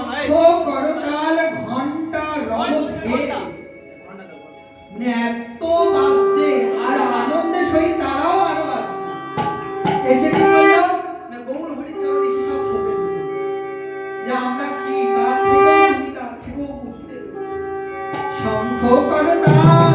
অক্ষ করতাল ঘণ্টা রবধে মানে এত বাজছে আর আনন্দের সহিত তারাও আরও বাজছে। এসে কি বলল? না গৌর হরি চরণ এসে সব শোকে যে আমরা কি তার থেকেও তার থেকেও বুঝতে শঙ্খ করতাল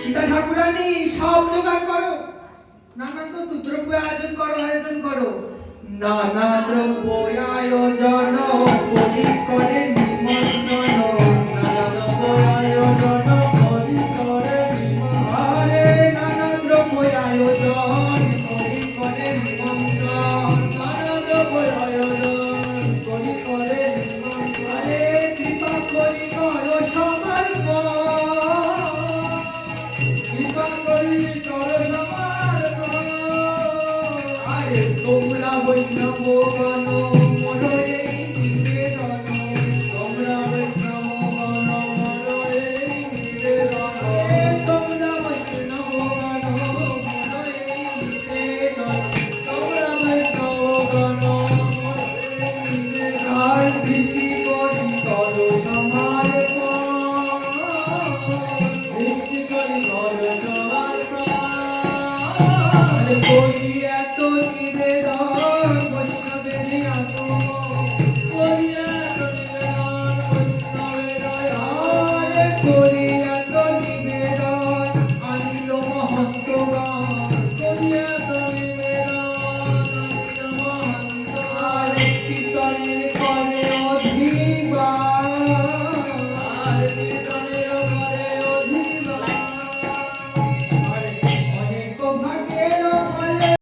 সীতা ঠাকুরানি, সব জোগাড় করো। নানা তো দ্রব্য আয়োজন করো আয়োজন করো। নানা দ্রব্য আয়োজন Oh, my God. போகிய